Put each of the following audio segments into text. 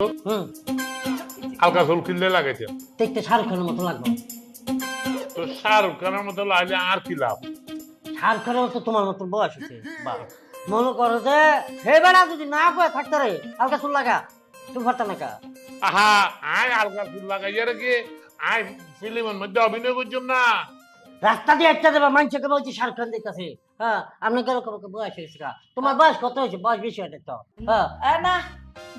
হুম। হালকা চুল কিনলে লাগাইছে দেখতে শাহরুখ খানের মতো লাগবে। তো শাহরুখ খানের মতো লাগলে আর কি লাভ? শাহরুখ খানের মতো তোমার মতো বয়স হচ্ছে বা মনে করো যে হে বেড়া যদি না কয়ে থাকতে রে হালকা চুল লাগা তুমি পারতাম না কা আহা আয় হালকা চুল লাগাইয়া রেখে আয় ফিল্মের মধ্যে অভিনয় করছিলাম না। রাস্তা দিয়ে একটা দেবা মানুষকে বলছি শাহরুখ খান দেখতেছে। হ্যাঁ আপনি কেন বয়স হয়েছে তোমার বয়স কত হয়েছে? বয়স বেশি হয়েছে তো হ্যাঁ। না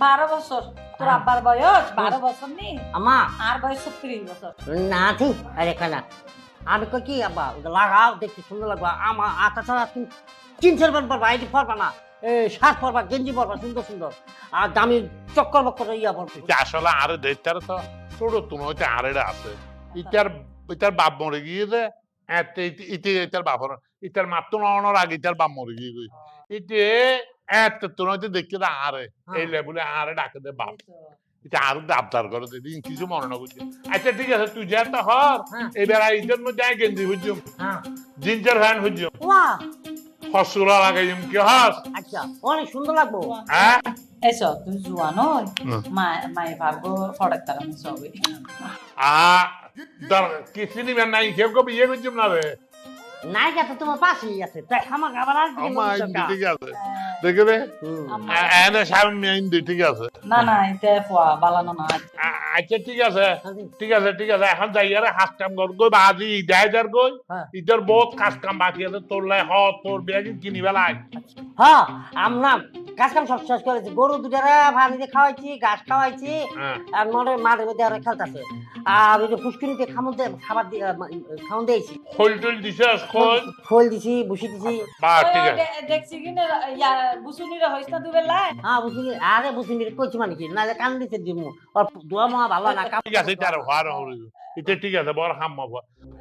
বারো বছর। তোর আব্বার বয়স? বারো বছর নি? আমা। আর বয়স ছত্রিশ বছর। না ঠিক আরে খানা আমি কই কি আব্বা লাগাও দেখতে সুন্দর লাগবে। আমার আতা ছাড়া তুমি চিনছেন পারবা আইডি পারবা না শার্ট পরবা গেঞ্জি পরবা সুন্দর সুন্দর। আর দামি চক্কর বক্কর ইয়া পরবে। আসলে আরে দেখতে তো ছোট তুমি হইতে আরেটা আছে। ইটার ইটার বাপ মরে গিয়েছে এতে ইতে ইটার বাপ ইটার মাত্র নড়ানোর আগে ইটার বাপ মরে গিয়ে গই ইতে এত তুমি হইতে দেখতে দা আরে এই লেবুলে আরে ডাকে দে বাপ এটা আরও আবদার করে দিন কিছু মনে না বুঝছি আচ্ছা ঠিক আছে তুই যা তো হর। এবার ইটার মধ্যে আয় গেঞ্জি বুঝছুম হ্যাঁ জিঞ্জার ফ্যান বুঝছুম ওয়া হসুলা লাগাইম কি হস আচ্ছা অনেক সুন্দর লাগবো হ্যাঁ এসো তুই জুয়ান ওই হুম। মায়ে পারব ফড়ক তারা সবই আ দর কিছু নিবেন নাই কেউ কেউ বিয়ে করছুম না রে নায়িকা তো তোমার পাশেই আছে। দেখ আমার আবার আসবে আমার ঠিক আছে। দেখে রে এনে সামনে ঠিক আছে। না না এটা ফোয়া বালানো না আচ্ছা ঠিক আছে। ঠিক আছে ঠিক আছে। এখন যাই আরে কাম কর। গই বাজি ইদাই যার গই হ্যাঁ। ইদার বহুত কাজ কাম বাকি আছে। তোর লাই হ তোর বেগিন কিনি বেলাই হ্যাঁ আমরা কাজ কাম সব শেষ করেছি। গরু দুটারে পানি দিয়ে খাওয়াইছি ঘাস খাওয়াইছি। হ্যাঁ। আর মনে মাঠের মধ্যে আর খেলতেছে। আর ওই যে ফুসকুনিতে খামন খাবার খাওয়ান দিয়েছি। খোল টোল দিছে খোল। খোল দিছি বুসি দিছি। বা ঠিক আছে। দেখছি কি না ইয়া বুসুনির না হ্যাঁ বুসুনি আরে বুসুনির কইছি মানে কি নাহলে কান দিছে দিমু। আর দোয়া মা ভালো না কাম ঠিক আছে তার হওয়ার হল। এটা ঠিক আছে বড় হাম মব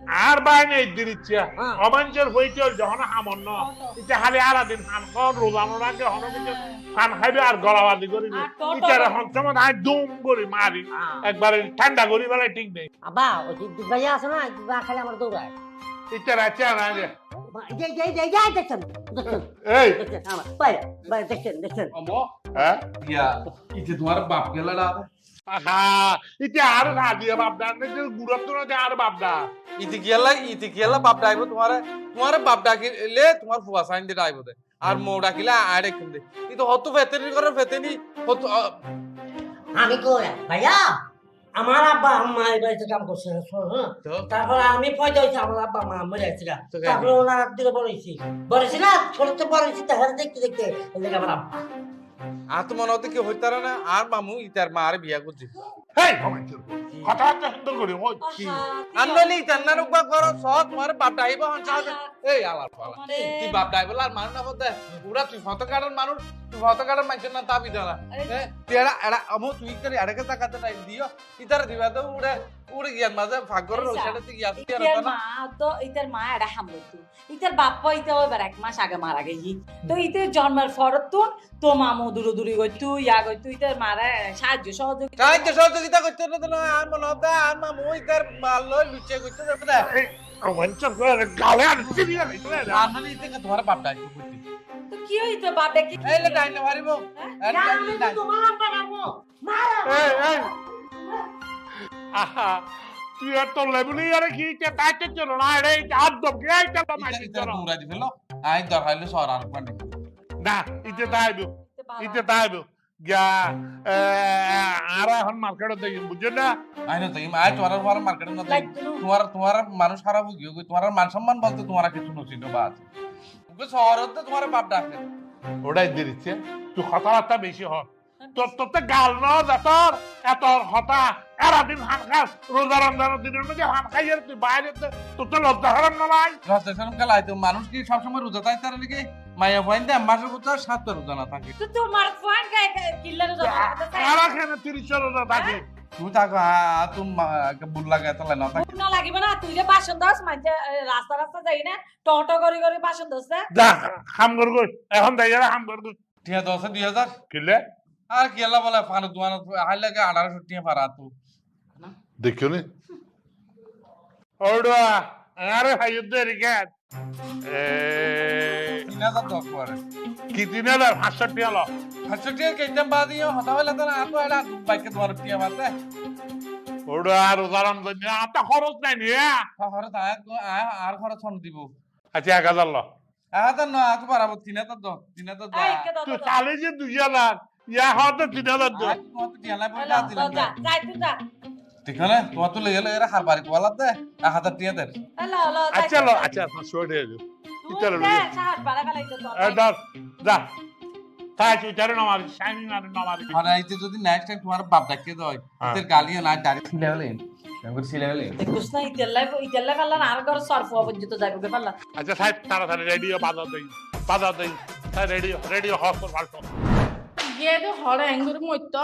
আর বাই নেই দিরিচ্ছা হ্যাঁ। অবাঞ্চর হইচল যখন হামন্ন এটা খালি আলা দিন খান কর রোজানোর আগে হন কিছু খান খাইবে আর গলাবাদি করিবে। আর টোটো- হন সময় আই দুম করি মারি। একবারে ঠান্ডা করি বেলা ঠিক নেই। আবা ওই যে দুবাইয়া আছে না দুবা খালি আমার দৌড়ায়। ইটারে আছে না যে যাই যাই যাই যাই দেখছেন দেখছেন। হ্যাঁ? তোমার বাপ গেলাডা আহা ইটা আর না দিয়ে বাপদা নে গুড়ত না যে আর বাপদা। ইতে গেলা ইতে গেলা বাপ ডাইবো তোমার তোমার বাপ ডাকিলে তোমার ফুয়া সাইন দিয়ে ডাইবো দে। আর মো ডাকিলে আয় রেখে দে। ইতো হতো ফেতেনি করে ফেতেনি হতো আমি কই ভাইয়া? আমার আব্বা আম্মা এই বাড়িতে কাম করছে তারপরে আমি পয়দা হয়েছি আমার আব্বা মা মরে গেছিল তো তারপরে ওনার দিকে বড় হয়েছি না? ছোটতে বড় হয়েছি তাহলে দেখতে দেখতে আমার আব্বা। আর তো মনে হতে কি হইতারা না, আর মামু ইতার মা আর বিয়া করছি। হেই অবাঞ্চর কথা হচ্ছে সুন্দর করি ওই কি? আনলি ইতার না রুকবা করো বাপ ডাইবো হন এই আলার পালা তুই বাপ ডাইবো আর মানুষ না বলতে পুরা তুই ফটো কাটার মানুষ তুই ফটো কাটার মানুষের না তাবি দাঁড়া তুই এরা এরা আমু তুই করে এড়াকে তাকাতে নাই দিও ইতার দিবা তো উড়ে উড়ে গিয়ার মাঝে ভাগ করে তুই গিয়া তুই আর মা তো ইতার মা হামলতো ইতার ইতা এবার এক মাস আগে মারা গেছি তো ইতে জন্মের ফরত তো তো মামু দূরে দূরে গই তুই ইয়া গই তুই ইতার মারা সাহায্য সহযোগিতা। সাহায্য সহযোগিতা করতে না তো আর মনে হতে আর মামু ইতার মাল লই লুচে করতে যাবে না। করে গালে আর চিনি না আনলি ইতে তোমার বাপ ডাইবো করতে তো কি হইতো বাপে? কি এই লে ডাইনে মারিবো আর ডাইনে ডাইনে তোমার আব্বা রাখব এই এই। আহা তুই আর তোর লেবুলি আরে কি তে তাইতে চলো না রে হাত দব গে এটা তো মাইছি চলো। মুরা দিবেলো আই দরকাইলে সর আর পানি না ইতে তাইবো ইতে তাইবো গিয়া আর এখন মার্কেটে না আই তোমার তোমার মার্কেটে না তাই তোমার তোমার মানুষ খারাপ গিয়ে তোমার মান সম্মান বলতে তোমার কিছু নছিল বা আছে ওকে শহরত তোমার বাপ ডাকে ওটাই দিচ্ছে তুই কথাবার্তা বেশি হ তোর তোর তো গাল ন তোর এত হতা এরা দিন হান খাস রোজা রমজানের দিনের মধ্যে হান খাই তুই বাইরে তোর তো লজ্জা হারাম না ভাই রাস্তায় খেলাই তো মানুষ কি সবসময় রোজা তাই তার নাকি মাইয়া পয়েন্ট দেয় মাসের কোথাও সাত রোজা না থাকে। তো তোমার ফোন গায় কিল্লার এরা কেন তিরিশ রোজা থাকে। তুমি থাকো তুমি বুল তাহলে না থাকে। না লাগিব না তুই যে বাসন দাস মাঝে রাস্তা রাস্তা যাই না টটো করে করে বাসন দাস না যা হাম কর গই এখন দেখ হাম কর গই আছে দশ দুই হাজার। কিলে? আর কি আল্লাহ বলে পানি তোমার হাই লাগে আঠারোশো টিয়া পারা তো। দেখিও নি? ওডা আরে ভাই তিন হাজার দশ করে কি তিন হাজার পাঁচশো টিয়া লো পাঁচশো টিয়া কেটে বাদিও হতা হইলে তো আর তো বাইকে তোমার টিয়া বাদে ওটা আর উদাহরণ দিন আর তো খরচ নাই নিয়ে খরচ আর খরচ ফোন দিব। আচ্ছা এক হাজার লো। এক হাজার না আজ বাড়াবো তিন হাজার দশ তিন হাজার দশ। তুই দাও, দাও। চালে যে দুই হাজার ইয়া হওয়াতে তিন হাজার দে আজ তোমার তো টিয়া লাই এই পয়সা লাও, দিলাম দাও। ঠিক আছে তোমার তো লেগে লেগে হার বাড়ি কোয়ালা দে এক হাজার টিয়া দে। আচ্ছা লো আচ্ছা চলো, যা। তাই শাইনি না যদি নেক্সট টাইম তোমার বাপ ডাকিয়ে দেয় হ্যাঁ। তোর গালিও না ডাইরেক্ট ছিলে হলেন এবার ছিলে হলেন দেখুস না, ইতেল্লাই ইতেল্লাই ফেললাম, আর ঘরে সর্ফ পর্যন্ত যাইবো গে ফেললাম। আচ্ছা সাহেব তাড়াতাড়ি রেডিও বাজার দেই বাজার দেই। তাই রেডিও রেডিও হস পাল্টো গিয়ে তো হরে এঙ্গুর মইত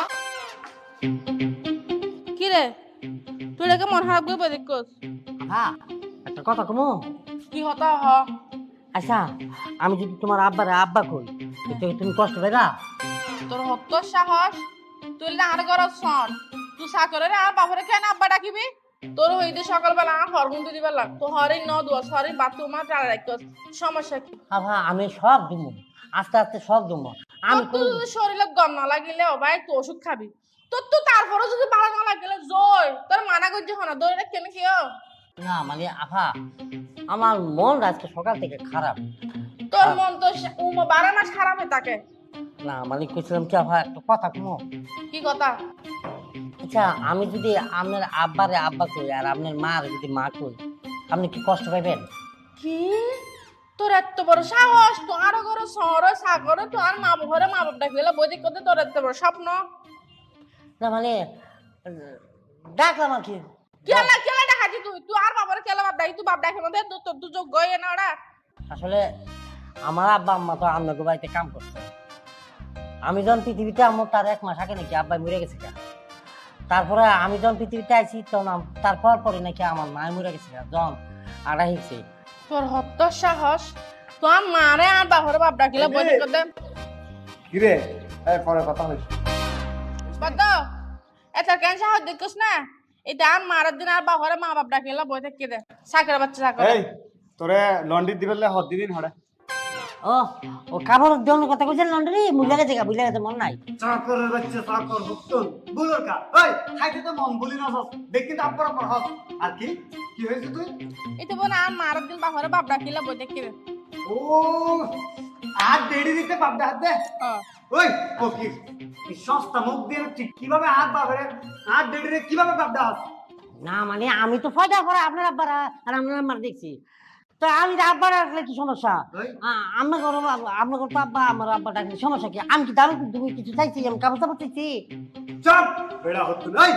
কি রে? তুই মন খারাপ করে দেখোস হ্যাঁ একটা কথা কমো? কি হতা হ? আচ্ছা আমি যদি তোমার আব্বারে আব্বা কই কি তুমি কষ্ট পাইবা তোর হত সাহস তুই না আর ঘর সন তুই সাকরে আর বাপরে কেন আব্বা ডাকিবি? তোর হইতে সকালবেলা আর হরগুন দিদি বেলা তো হরে ন দুয়া সরি বাথরুম আর টাড়া রাখোস সমস্যা কি? আভা আমি সব দুমো। আস্তে আস্তে সব দুমো। আমি তো শরীরে গম না লাগিলে ও ভাই তো ওষুধ খাবি। তোর তো তারপরে যদি ভালো না লাগলে জয় তোর মানা করছে হনা দৌড়ে কেন খেয়েও না মানে আভা আমার মন আজকে সকাল থেকে খারাপ। তোর মন তো উমো বারো মাস খারাপ হয়ে থাকে না মানে কইছিলাম কি আভা একটা কথা কমো? কি কথা? আচ্ছা আমি যদি আপনার আব্বারে আব্বা কই আর আপনার মার যদি মা কই আপনি কি কষ্ট পাইবেন? কি? তোর এত বড় সাহস তো আরও ঘরে শহর সাগরে তো আর মা ঘরে মা বাপ ডাকি বই করতে তোর এত বড় স্বপ্ন? না মানে ডাকলাম আর কি। কেলা কেলা দেখাচ্ছি তুই? তুই আর বাবার কেলা বাপ ডাকি তুই বাপ ডাকি মধ্যে তোর তোর যোগ্য হয়ে না ওরা। আসলে আমার আব্বা আম্মা তো আপনাকে বাড়িতে কাম করছে। আমি যখন পৃথিবীতে আমার তার এক মাস আগে নাকি আব্বাই মরে গেছে গা। তারপরে আমি যখন পৃথিবীতে আইছি তখন তারপর পরে নাকি আমার মা মরে গেছে গা, যখন আড়াই হয়েছে। তোর হত্য সাহস। তোর মারে আর বাপরে বাপ ডাকিলে বই করতে। কিরে? এই পরে কথা হইছে। বদ্ধ এত কেন সাহস দেখিস না? এটা আর মারার দিন আর বাপরে মা বাপ ডাকিলে বই দেখ দে। চাকরি বাচ্চা চাকরি এই তোরে লন্ডি দিবেলে হদ দিদিন হড়ে ও ও কাপড় দেওয়ার কথা কইছেন লন্ড্রি মুলে গেছে গা বুঝলে গেছে মন নাই। চাকরের বাচ্চা চাকর হুকুন বুলোর কা ওই খাইতে তো মন বলি না সস দেখি তো আপর আপর হস আর কি? কি হয়েছে তুই? এটা বোন আর মারার দিন বাপরে বাপ ডাকিলে বই দেখ কে ও আর দেড়ি দিতে বাপদা হাত দে। হ্যাঁ। ওই ফকির এই সস্তা মুখ দিয়ে ঠিক কীভাবে হাত বাপরে হাত কীভাবে না মানে আমি তো ফয়দা করে আপনার আব্বারা আর আপনার আম্মার দেখছি। তো আমি তো আব্বা রাখলে কি সমস্যা? আমরা করো ঘর তো আব্বা আমার আব্বা ডাকলে সমস্যা কি? আমি কি দারুণ তুমি কিছু চাইছি আমি কাপড় চাপড় চাইছি? চপ! বেড়া হতো ওই!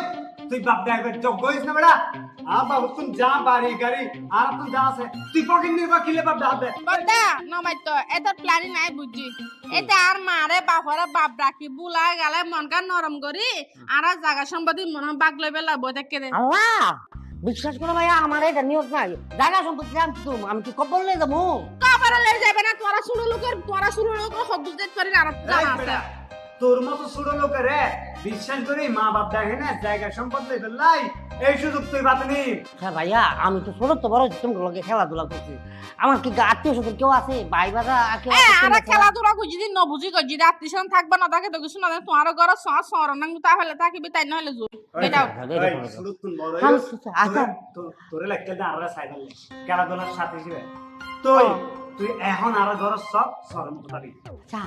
তুই বাপ ড্রাইভার যোগ্য হইস না বেড়া? আবা হতুন যা বাড়ি গাড়ি আর তুই যা আছে তুই পকেট নিয়ে বা কিলে বাপ হাত। দে বদ্দা নমাইতো এটার প্ল্যানিং নাই বুঝছি এটা আর মারে বাপরে বাপ ডাকি বুলাই গেলে মনকা নরম করি আর আর জায়গা সম্পত্তি মনে বাগলে বেলা বই দেখে দে আল্লাহ! বিশ্বাস করো ভাইয়া আমার এটা নিয়ত নাই। জায়গা সম্পত্তি জানছি তো আমি কি কবল নিয়ে যাব? কাবার লে যাবে না তোরা শুরু লোকের তোরা শুরু লোকের হদ্দু যেতে পারি না আর তোর মতো ছোট লোকের বিশ্বাস করি মা বাপ দেখে না জায়গা সম্পদ লই ফেললাই এই সুযোগ তুই বাদ নি হ্যাঁ ভাইয়া আমি তো ছোট তো বড় তুমি লগে খেলাধুলা করছি আমার কি আত্মীয় স্বজন কেউ আছে ভাই কেউ আছে আর খেলাধুলা কই যদি নবুঝি কই যদি আত্মীয় থাকবে না তাকে তো কিছু না তোমার ঘর সর সর না তাহলে থাকিবি তাই নহলে এটাও আচ্ছা তোরে- লাগতে না আরও সাইকেল খেলাধুলার সাথে তুই তুই এখন আরও ধর সব সর মতো পাবি আচ্ছা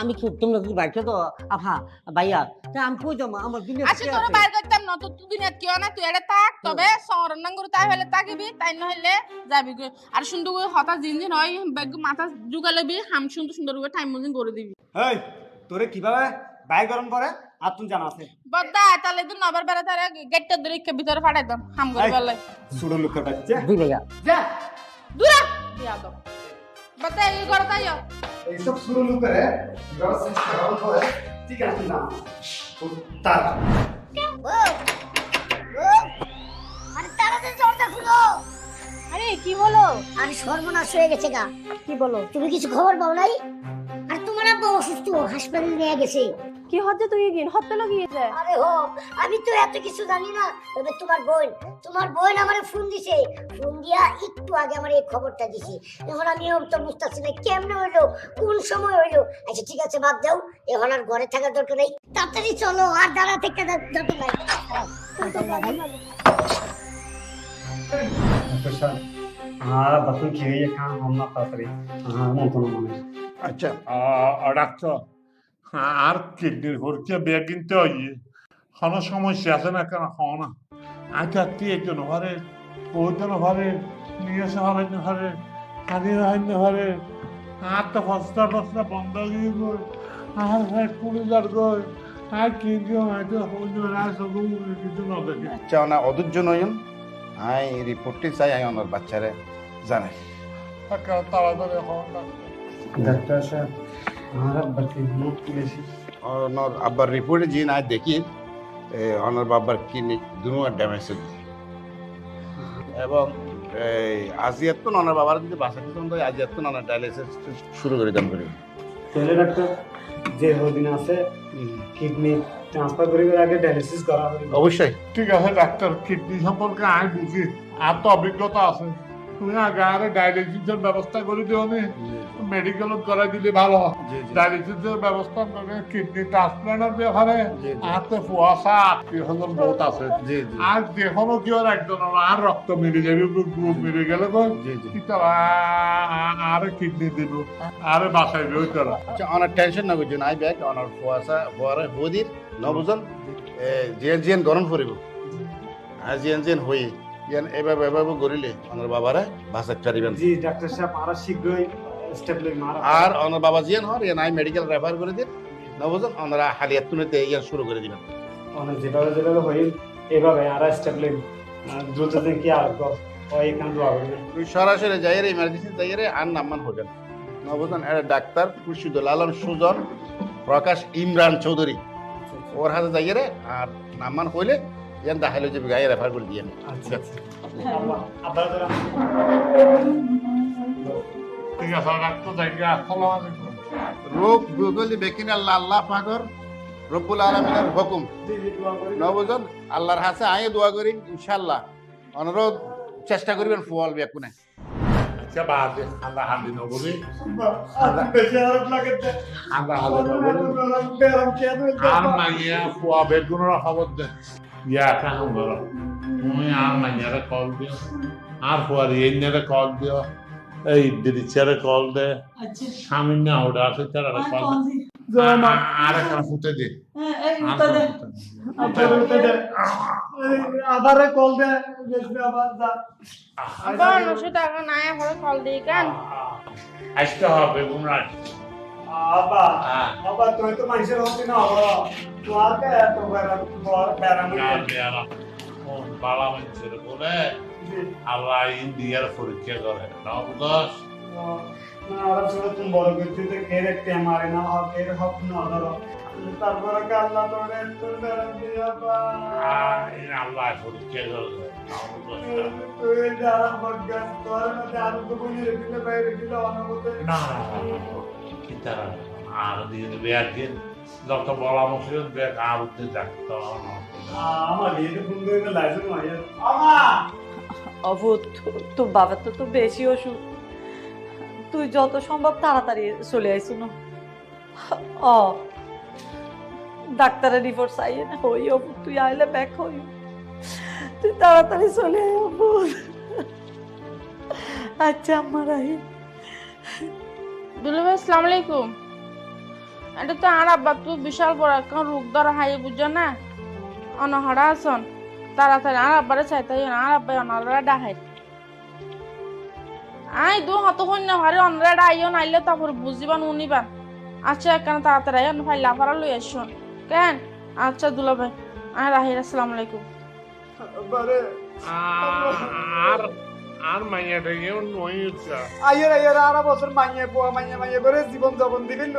আমি কি তোমরা বাইকে তো আফা ভাইয়া তা আমি কই যাব? আমার দুনিয়া আচ্ছা তোর বাইর করতাম না তো তুই দিনে কিও না তুই এটা থাক তবে শহর নাঙ্গুর তাই হলে তাকিবি তাই নহলে যাবি কই। আর সুন্দর করে হঠাৎ জিন জিন হয় বেগ মাথা জুগালেবি হাম সুন্দর সুন্দর করে টাইম মজিন করে দিবি। এই তোরে কীভাবে বাই গরম করে? আর তুই জানা আছে। বদ্দা তাহলে তুই নবার তারে গেটটা দূরে ইকে ভিতরে ফাটাই দাম হাম করে। বেলে বাচ্চা দুই ভাইয়া। যা দূরে। দিয়া দাও। বদ্দা এই করে এইসব ছোট লোকের ব্যবস্থা খারাপ করে ঠিক আছে না তার আরে তাড়াতাড়ি দরজা খুলো আরে কি বলো আরে সর্বনাশ হয়ে গেছে গা। কি বলো তুমি কিছু খবর পাও নাই? আর তোমার আব্বা অসুস্থ হাসপাতালে নিয়ে গেছে। কি হজ্জে তুই গিন হত্যা লগিয়েছে আরে ও আমি তো এত কিছু জানি না। তবে তোমার বোন তোমার বোন আমারে ফোন দিছে। ফোন দিয়া একটু আগে আমারে এই খবরটা দিছি। এখন আমি ওম তো বুঝতাছি না কেমন হইল কোন সময় হইল। আচ্ছা ঠিক আছে বাদ দাও। এখন আর ঘরে থাকার দরকার নাই। তাড়াতাড়ি চলো আর দাঁড়া থেকে দরকার নাই। হ্যাঁ বাসন খেয়ে খাওয়া হাম্মা তাড়াতাড়ি হ্যাঁ। মন্ত্রণা আচ্ছা। আর doctor artık kendini korkuyor. Belki কিনতে ayı. Hana সমস্যা আছে না কেন? হনা আচ্ছা তুই একজন ঘরে ওজন ঘরে নিয়ে এসে ভরে ঘরে কানি রাখেন ঘরে আর তো ফসটা ফসটা বন্ধ হয়ে গই আর ভাই পুরো যার গই আর কি কিছু আচ্ছা না অধৈর্য নয় আই রিপোর্টটি চাই আই আমার বাচ্চারে। জানাই। আচ্ছা, তাড়াতাড়ি হন ডাক্তার সাহেব साहब हमारा बतन मुख बेसी ওনার আব্বার রিপোর্টে যে না দেখি এ, ওনার বাবার কিডনি দুনো ড্যামেজ হয়েছে এবং এই আজিয়াত তো ওনার বাবার যদি বাসা কিছু আজিয়াত তো ওনার ডায়ালিসিস শুরু করে দাম করি তাহলে ডাক্তার যে হদিন আছে কিডনি ট্রান্সফার করিবার আগে ডায়ালিসিস করা হবে অবশ্যই ঠিক আছে ডাক্তার কিডনি সম্পর্কে আমি বুঝি আর তো অভিজ্ঞতা আছে তুমি আগে আরে ডায়ালিসিসের ব্যবস্থা করে দিও নি মেডিকেলত করাই দিলে ভালো ডায়ালিসিসের ব্যবস্থা করে কিডনি ট্রান্সপ্লান্টের ব্যাপারে। আর ফুয়াশা আত্মীয় স্বজন বহুত আছে। আর যেকোনো কি আর একজন আর রক্ত মেরে যাবে গ্রুপ মেরে গেলে আর কিডনি দিব। আর বাসায় ওই তারা আচ্ছা ওনার টেনশন না করছেন আই ব্যাগ ওনার ফুয়াশা ফুয়ারে হদির নবজন জিএন জিএন গরম করিব। আর জিএন জিএন হই ইয়ান এভাবে এভাবে গরিলে ওনার বাবারে বাসায় চারিবেন জি ডাক্তার সাহেব আরা শীঘ্রই আর ওনার বাবা জিয়ান হর আই মেডিকেল রেফার করে দিন। নবজন ওনারা হালিয়াত তুনেতে ইয়ান শুরু করে দিবেন। যেভাবে যেভাবে হই এভাবে আরা স্টেপলিং দ্রুত কি আর সরাসরি যাইরে ইমার্জেন্সি যাইরে আর নাম্মান হোটেল নবজন ডাক্তার খুরশিদুল আলম সুজন প্রকাশ ইমরান চৌধুরী। ওর হাতে যাইরে আর নাম্মান হইলে ইয়ান দেখাইলে যে গায়ে রেফার করে দিয়ে আচ্ছা আচ্ছা। রোগ বেকিন আল্লাহ আল্লাহ রব্বুল আলমিনের হুকুম। নবজন আল্লাহর হাসে আয় দোয়া করি ইনশাল্লাহ অনুরোধ চেষ্টা করবেন ফুয়াল বেকুনে। আচ্ছা আর মাইয়া ফুয়া বেগুনের খবর দে। ইয়া কাহম বলো। তুমি আর মাইয়ারে কল দিও। আর ফুয়ার ইয়েন্যারে কল দিও। এই দিদিচারে কল দে। আচ্ছা। স্বামীর না ওটা আছে তারা আর কল দে। আর একটা ফুটে দে। হ্যাঁ, দে। আবারে কল দে। বেশি আবার যা। আবার নশো টাকা নাই আমার কল দিই কেন? আসতে হবে গুমরাজ আবা। আবা তুই তো মানুষের হতি না এত বালা মানুষের বলে। আল্লাহ ইন্ডিয়ার পরীক্ষা করে নাও বুঝস না আর ছোট তুমি বড় করতে তো কে দেখতে আমারে না হক এর হক না ধরো তারপরে কাল্লা তোরে তোর বেরাম দিয়া বা আই আল্লাহ পরীক্ষা করে নাও বুঝস তুই যারা বজ্ঞান তোর মধ্যে আরও তো বলি রেখে বাইরে রেখে অনবতে না কি তারা? আর দিয়ে দেবে যত বলা মুসলিম দেখ আর উঠতে থাকতো আমার লাইসেন্স অভু, তো- তোর বাবার তো তো বেশি অসুখ। তুই যত সম্ভব তাড়াতাড়ি চলে আইস ও ডাক্তারের রিপোর্ট চাইয়ে না হই অভু, তুই আইলে ব্যাক হই। তুই তাড়াতাড়ি চলে আয় অভু। আচ্ছা আমার আই দুলু ভাই আসসালামু আলাইকুম। এটা তো আর আব্বা তুই বিশাল বড় একটা রোগ ধরা হাই বুঝছ না। অনহরা আসন তাড়াতাড়ি আর আব্বারে চাইতে না আর আব্বাই অনহরা ডাহাই আই দু হত হইন হারে অনরা ডাইও নাইলে তারপর বুঝিবান উনিবান আচ্ছা কেন তাড়াতাড়ি আইন ভাই লাফারা লই আসুন কেন? আচ্ছা দুলা ভাই। আর রাহির আসসালামু আলাইকুম। বারে। আর আর মাইয়াটা কেউ নই উঠছে আইয়ের আইয়ের আরা বছর মাইয়ে পোয়া মাইয়ে মাইয়ে করে জীবন যাপন দিবিল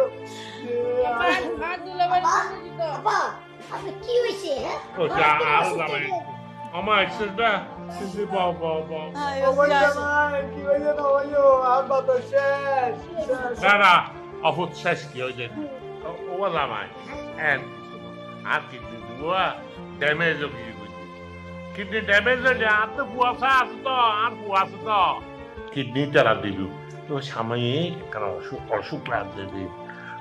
দুলা ভাই বাবা কি হয়েছে? হ্যাঁ ওটা আর জামাই। আমার এক্সেসটা কিন্তু বাও বাও বাও কি হয়েছে না হইল আর বাত শেষ শেষ। না না অফুত শেষ কি হয়েছে? ও জামাই। এন আর কিডনি দিব ড্যামেজ হয়ে গেছে কিডনি ড্যামেজ হয়ে আর তো কুয়াশা আছে তো আর কুয়াশা তো। কিডনি দিল। তো সাময়িক অসুখ অসুখ লাগবে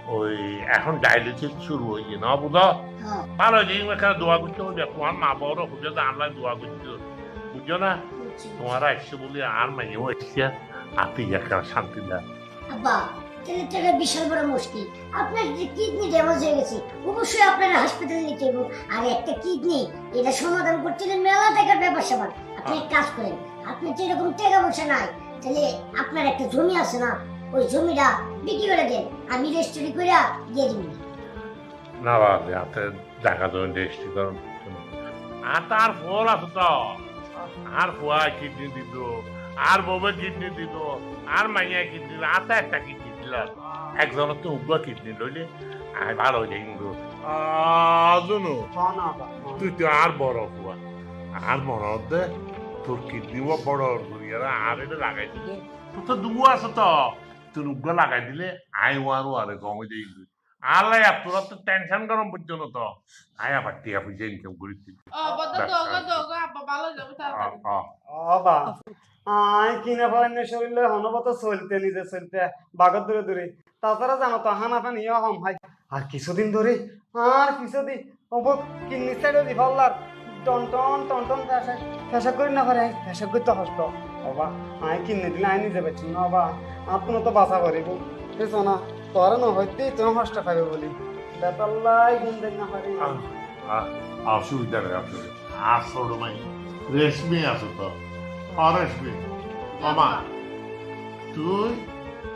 ওই এখন ডায়ালিসিস শুরু হয়ে না হ্যাঁ। ভালো জিনিস এখানে দোয়া করতে হবে তোমার মা বড় হুজে তো আমরা দোয়া হবে। বুঝছ না। তোমারা এসছে বলে আর এসছে। শান্তি দেয় আব্বা বিশাল বড় মুশকিল। আপনার যে কিডনি ড্যামেজ হয়ে গেছে অবশ্যই আপনারা হাসপাতালে নিতে হবে। আর একটা কিডনি এটা সমাধান করতে হলে মেলা টাকার ব্যাপার স্যাপার। আপনি এক কাজ করেন আপনি তো এরকম টাকা পয়সা নাই তাহলে আপনার একটা জমি আছে না? ওই জমিটা বিক্রি করে দেন আমি রেস্টুরি করে দিয়ে দিব না বাবা, হাতে দেখা তো টেস্টি করুন আর তার ফল আছে তো। আর ফুয়া কিডনি দিত, আর বউবে কিডনি দিত, আর মাইয়া কিডনি আর তো একটা কিডনি দিল। একজনের তো উগ্র কিডনি লইলে আর ভালো হয়ে যায় কিন্তু। আজনু না আব্বা হ্যাঁ। তুই তো আর বড় ফুয়া আর মনে হচ্ছে তোর কিডনি বড় করিয়া আর এটা লাগাই দিলে তোর তো দুবু আছে তো। তোর উগ্র লাগাই দিলে আই ওয়ারও আরে কমে যাই আল্লাহ তোরা তো টেনশন গরম পর্যন্ত তো। আয় আবার টিয়া পয়সা ইনকাম করি আই কিনে ফেলেন শরীরে হনবত চলতে নিজে চলতে বাগত দূরে দূরে তাছাড়া জানো তো হানা ফানি ইয়া হম হাই আর কিছুদিন ধরে আর কিছুদিন অব কিন্নি সাইডে দি ফল্লার টন টন টন টন ফেসা ফেসা করি না পারে ফেসা করতে হস্ত বাবা আই কিনে দিলে আই নিজে বেছি না বাবা। আপনি তো বাসা করিব। বুঝছ না? তোরা না হইতেই তুমি হস্ত খাবে বলি। বেতাল্লাই গুন দেন না পারি। অসুবিধা নেই অসুবিধা ছোট মাই রেশমি আছে তো। অরেশমি মামা তুই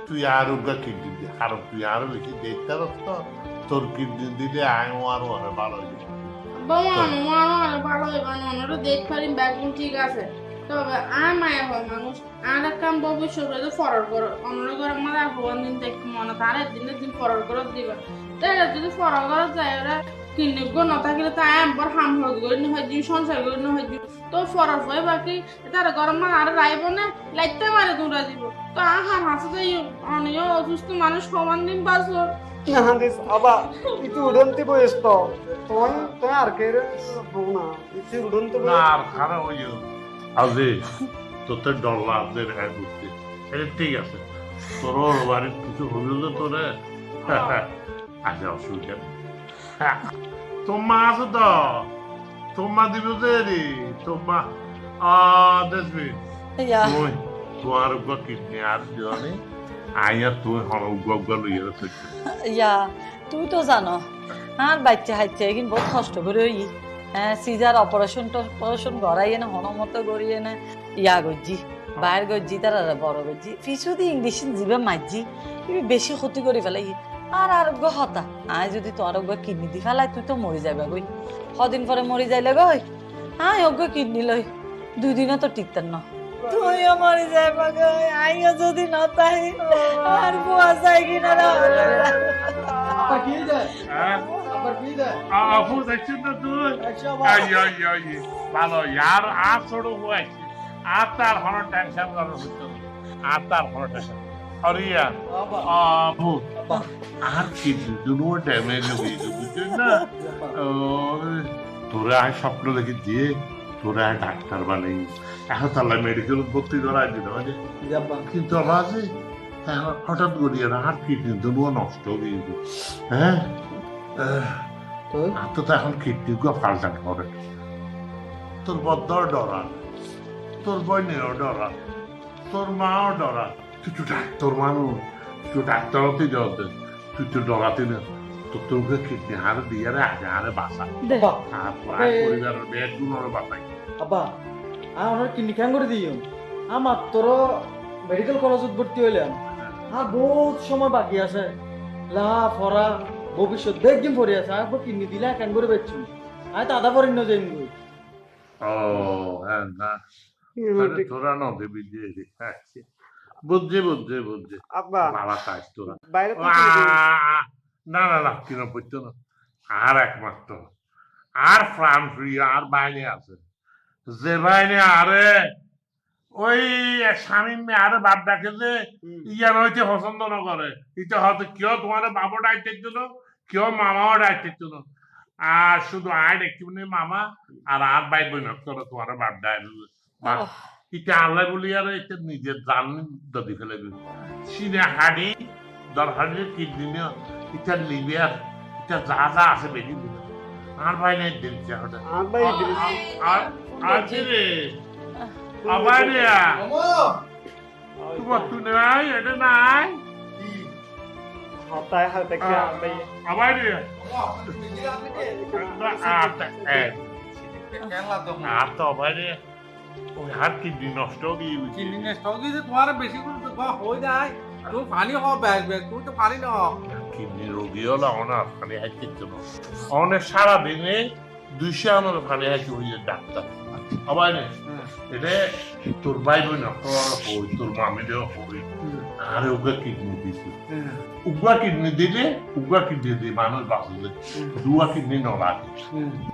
তুই আর কিডনি দি আর তুই আরও বেশি দেখতে তো। তোর কিডনি দিলে আয় আরও অনেক ভালো হয়ে যাবে বাবা আমার ভালো হবে না ওনারও দেখ পারিম ব্যাগুন ঠিক আছে। তবে আর মায়া হয় মানুষ আর এক কাম ভবিষ্যতে তো ফরর করো। অন্য ঘরে আমার আর ভগবান দিন দেখতে মনে তার দিনের দিন ফরর করে দিবে। তাই যদি ফরর করে যায় ওরা কিনে গো ন থাকিলে তাই একবার হাম হয়ে গই না হয় দিন সংসার গই না হয় দিন তো ফরর হয়ে বাকি তার গরম মানে আর রাইব না লাইতে মারে দৌড়া দিব। তো আহার হাসতে অনিও অসুস্থ মানুষ সমান দিন বাঁচলো। না দিস আবা ইতি উড়ন্তি বয়স তো। তুই তুই আর কে রে? না ইতি উড়ন্তি না আর খারাপ হয়ে যাবে আজে তোর ডল্লা আছে দেখা করতে এটা ঠিক আছে তোর ওর বাড়ির কিছু হইল তো তোরে আচ্ছা অসুবিধা নেই হ্যাঁ, তোর মা আছে তো তোর মা দিব যে রে তোর মা আহ দেখবি তুই তোমার উপর কিডনি আর দিও নি আইয়া তুই হন উগ্র উগ্র লইয়া ইয়া তুই তো জানো আর বাচ্চা হাইছে কিন্তু বহুত কষ্ট করে সিজার অপারেশন টপারেশন গড়াইয়ে না হনমত গড়িয়ে না ইয়া গজ্জি বাইর গজ্জি তারা বড় গজ্জি পিছু দি ইংলিশ জিবে মাইজি তুমি বেশি ক্ষতি করে ফেলাই। আর আরোগ্য হতা, আয় যদি তোর আরোগ্য কিডনি দি ফেলাই, তুই তো মরি যাবে গই কদিন পরে মরি যাইলে গই আয় অজ্ঞ কিডনি লই। দুই দিনও তো টিকতেন না। তুইও মরি যাবে গই আইও যদি না তাই, আর বুয়া কিনা হ্যাঁ তুই আই আই আই ভালো यार আর হয়েছে আর তার হন টেনশন করার হইতো আর তার হন টেনশন আরে ইয়ার আপু আর কি দুনো ড্যামেজ হয়ে গেছে বুঝছিস না? তোরা স্বপ্ন দেখে দিয়ে তোরা ডাক্তার বানাই। এখন তাহলে মেডিকেল ভর্তি করা হবে কিন্তু আমার যে এখন হঠাৎ করিয়ে আর কিডনি দুনো নষ্ট হয়ে গেছে। হ্যাঁ? তো তো এখন কিডনি গুলো পাল্টান করে তোর বদ্দর ডরা তোর বোনেরও ডরা তোর মাও ডরা তুই তো ডাক্তার মানুষ তুই ডাক্তার হতে যাতে তুই তো ডরাতে না। তো তোকে কিডনি হার দিয়ে রে আগে হারে বাসা আর পরিবারের বেড বাসাই আব্বা কিডনি খ্যাং করে দিই আমি মাত্র মেডিকেল কলেজত ভর্তি হইলাম। আর বহুত সময় বাকি আছে। লা ফরা ভবিষ্যৎ বেগদিন পড়ে আছে আর কিডনি দিলে ক্যাং করে বেচছি। আমি দাদা পরে ন যাইম গই ও হ্যাঁ না আরে তোরা না দেবি যে আচ্ছা। বুঝছি বুঝছি বুঝছি। আব্বা। বাবা কাজ তোরা। বাইরে তো না না না কিনো পড়তো না। আর একমাত্র। আর প্রাণ প্রিয় আর বাইরে আছে। যে বাইরে আরে ওই স্বামী মেয়ে আরে বাপ ডাকে যে ইয়ার হইতে পছন্দ না করে। ইটা হয়তো কেউ তোমার বাবু ডাইতে দিল কেউ মামাও ডাকতে আর শুধু আয় দেখতে মামা আর আর ভাই বোন তোরা তোমার বাপ ডাই এটা আল্লাহ বলি আর এটা নিজের জান দদি ফেলে দিল সিনে হাড়ি দর হাড়ি কিডনি এটা লিবিয়ার এটা যা যা আছে বেশি দিল আর ভাই নাই দিলছে হঠাৎ আর ভাই আর আর কি রে আবার তোমার তুই নাই এটা নাই হতায় হাতে কি আর ভাই রে আর তো আবার রে ওই হাত কিডনি নষ্ট হয়ে কিডনি নষ্ট হয়ে তোমার বেশি করে হয়ে যায় তুমি পানি হও ব্যাগ ব্যাগ তুমি তো পানি না কিডনি রোগী হলো অনার হাইতে জন্য অনেক সারা দিনে দুইশো আমার পানি হাইতে হইয়ে ডাক্তার। আবার রে এটা তোর ভাই বোন হই তোর মামিরেও হই আর ওকে কিডনি দিছি। উগা কিডনি দিলে উগা কিডনি দিয়ে মানুষ বাঁচলে দুয়া কিডনি নলাগে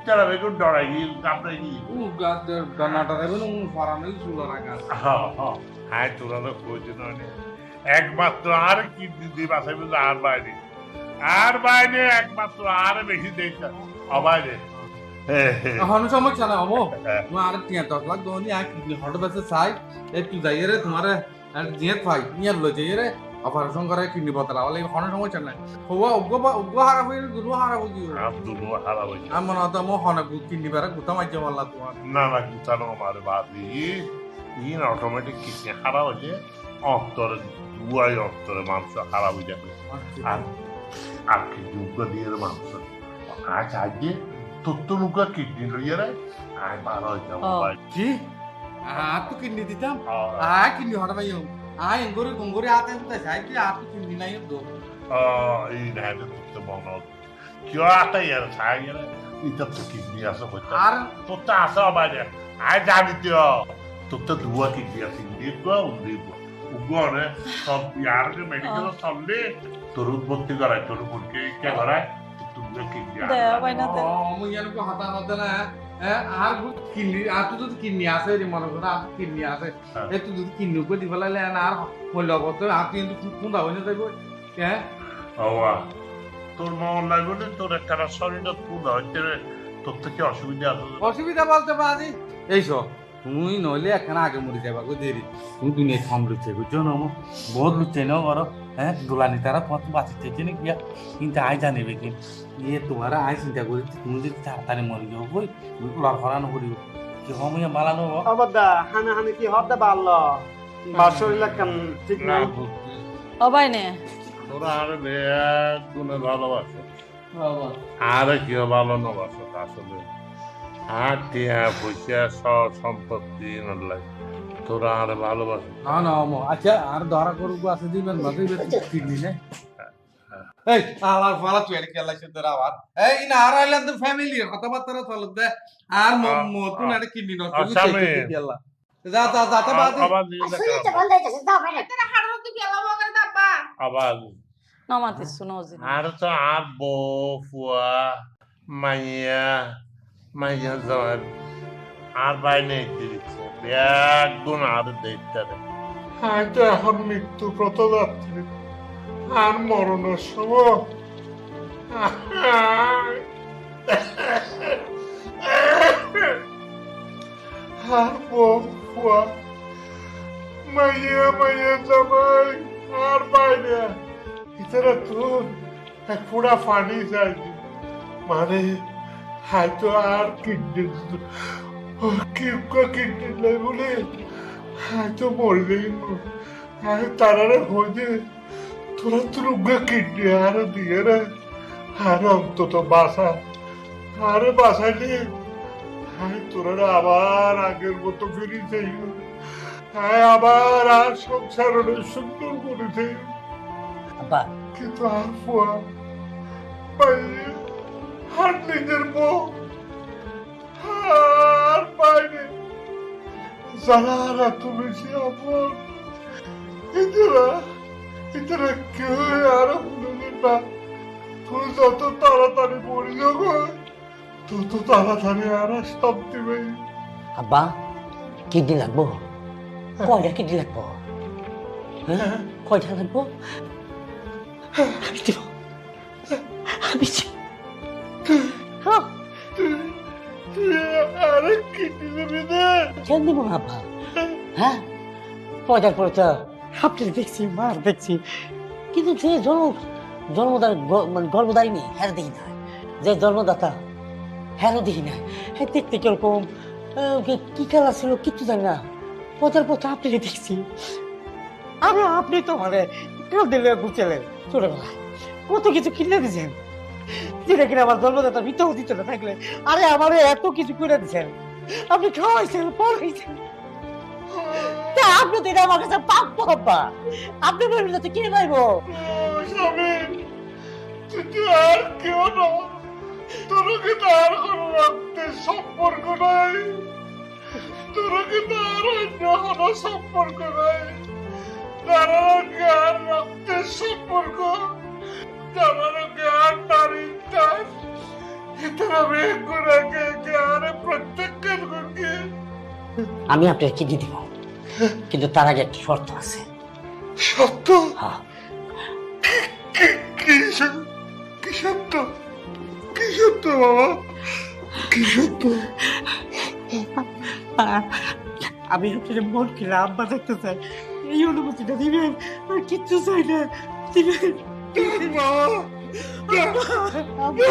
তারা বেগুন ডরাই গিয়ে কাপড়াই গিয়ে। ডানাটা দেবেন ফরানো চুলো রাখা হ্যাঁ তোরা তো প্রয়োজন হয়নি একমাত্র আর কিডনি দিয়ে বাঁচাই বলতে আর বাইরে। আর বাইরে একমাত্র আর বেশি দেখতে অবাইরে এখন সমস্যা না হব তোমার আর টিয়া দশ লাখ দোনি আর হট বেসে চাই একটু যাইয়ে রে তোমার আর জিয়ে পাই নিয়ে লো যাইয়ে রে অপারেশন করে কিডনি বদলা বলে কোনো সমস্যা নাই। হওয়া উগ্র উগ্র হারা হয়ে দুনো হারা হয়ে গিয়ে দুটো হারা হয়েছে আমার মনে হতো মো হনে কিডনি বেড়া গুতা মাইছে বললা তোমার। না না গুছানো আমার বাদি ইন অটোমেটিক কিডনি হারা হয়েছে অন্তরে দুয়াই অন্তরে মাংস খারাপ হয়ে যাবে আর আর কিডনি উগা দিয়ে মাংস। আজ আজকে তোর তো নুকা কিডনি লইয়া রে আয় বারো হয়ে যাব ও। ভাই কি আর তো কিডনি দিতাম আর আর কিডনি হট পাই আয় এঙ্গরে গঙ্গরে আতে হুতা চাই কি আর তো কিডনি নাই দো এই নাইতে তোর মনে কেউ আটা ইয়ার ছাই ইয়ার এটা তো কিডনি আছে হইতে আর তোর তো আছে বাইরে আয় জানি তো তোর তো দুয়া কিডনি আছে দিব দিব উগরে সব ইয়ার মেডিকেল চললে তোর উৎপত্তি করায় তোর বোনকে কে করায় তোর দুয়া কিডনি দেওয়া পাই না দে মুই জানি কো হাতা নতে না হ্যাঁ আর কিডনি আর তো যদি কিডনি আছে রে মনে করো আর কিডনি আছে। এ তুই যদি কিডনি উপরে দি ফেলাইলে আর মই লগত আর তুই কিন্তু কোন দাও না যাইব হ্যাঁ হওয়া তোর মন লাগলে তোর একটা শরীরটা পুরো হইতে তোর থেকে অসুবিধা আছে অসুবিধা বলতে পারি এইসব তুমি নইলে একখানা আগে মরে যাবা গো দেরি তুমি দুনিয়া কম লুচে বুঝছ না মো বহুত লুচে নাও করো হ্যাঁ দোলানি তারা তোমার তো বাঁচি চাইছে না গিয়া কিন্তু আই জানিবে কি? ইয়ে তোমার আই চিন্তা করি তুমি যদি তাড়াতাড়ি মরে যাও বই লড় হরানো করিব। কি হমিয়া মালানো হব আবার দা হানে হানে কি হতে পারল বা শরীর কেন ঠিক না ভাই নে। তোরা আর এক গুণে ভালোবাসো। আর কেউ ভালো নবাসো আসলে? আর টিয়া পয়সা সব সম্পত্তি নলাই তোরা আর ভালোবাসো। না না মো আচ্ছা আর ধরা করুক আছে দিবেন না দিবেন কিডনি নে। এই আলার ফালা তুই আর কেলা সে ধরা আবার। এই না আর তো ফ্যামিলি কথাবার্তা চলত দে। আর মতুন আর কিডনি নষ্ট আসামে। কেলা যা যা যা তা বাদ আবার দিয়ে আসলে দেখা তো বন্ধ হইতেছে দাও বাইরে। এটা হাড়ের তো গেলা বগরে দাব্বা। আবার নমাতে শুনো জি আর তো আর বউ ফুয়া মাইয়া মাইয়া যাওয়ার আর বাইরে দিচ্ছে এক গুণ আর দেখতে হয়তো এখন মৃত্যু যাচ্ছে আর মরণের সময়, আর বউ মাইয়া জামাই, আর বাইরে, ইতারা তো এক যায়নি। মানে হয়তো আর কিডনি নাই বলে হয়তো মরলেই আর তারারে হয়ে তোরা তুরুগা কিডনি আর দিয়ে রে আর অন্তত বাসা আরে বাসাইলে হ্যাঁ তোরা আবার আগের মতো ফিরে যাই হ্যাঁ আবার আর সংসার অনেক সুন্দর করে যাই কিন্তু আর ফুয়া আর নিজের বউ আর বাইরে যারা আর এত বেশি আপন এদেরা এদেরা কেউ আর ভুলবেন না তুই যত তাড়াতাড়ি মরে যাব তত তাড়াতাড়ি আর শান্তি পাই আব্বা কিডনি লাগবো কয়টা কিডনি লাগবো হ্যাঁ কয়টা লাগবো আমি দিব আমি চাই কেন দিব না হ্যাঁ? পয়দার পরে তো আপনি দেখছি, মার দেখছি। কিন্তু যে জন্ম, জন্মদার মানে গর্ভদারিণী হ্যাঁ দেখি না। যে জন্মদাতা হ্যাঁ দেখি না। হ্যাঁ দেখতে কীরকম কি- কি খেলা ছিল কিচ্ছু জানি না। পয়দার পর তো আপনি দেখছি। আমি আপনি তো মানে কেউ দিলে ঘুরছিলেন, ছোটবেলায়। কত কিছু কিনে দিয়েছেন যেটা কিনা আমার জন্মদাতা মৃত্যু দিত থাকলে। আরে, আমারে এত কিছু করে দিয়েছেন আপনি খাওয়াইছেন পড়াইছেন তা আপনি তো আমার কাছে আপনি বলবেন তো পাইবো আর কেউ আর রক্তের সম্পর্ক নাই। তোর আর অন্য কোনো সম্পর্ক নাই। তারা জ্ঞান রক্তের সম্পর্ক তারা জ্ঞান তার আমি আপনার কিনে দিব। কিন্তু তার আগে একটা শর্ত আছে। সত্য হ্যাঁ। কি বাবা? আমি আপনার মন কিনা আব্বা দেখতে চাই। এই অনুমতিটা দিবেন আর কিচ্ছু চাই না। দিবেন। বাবা আব্বা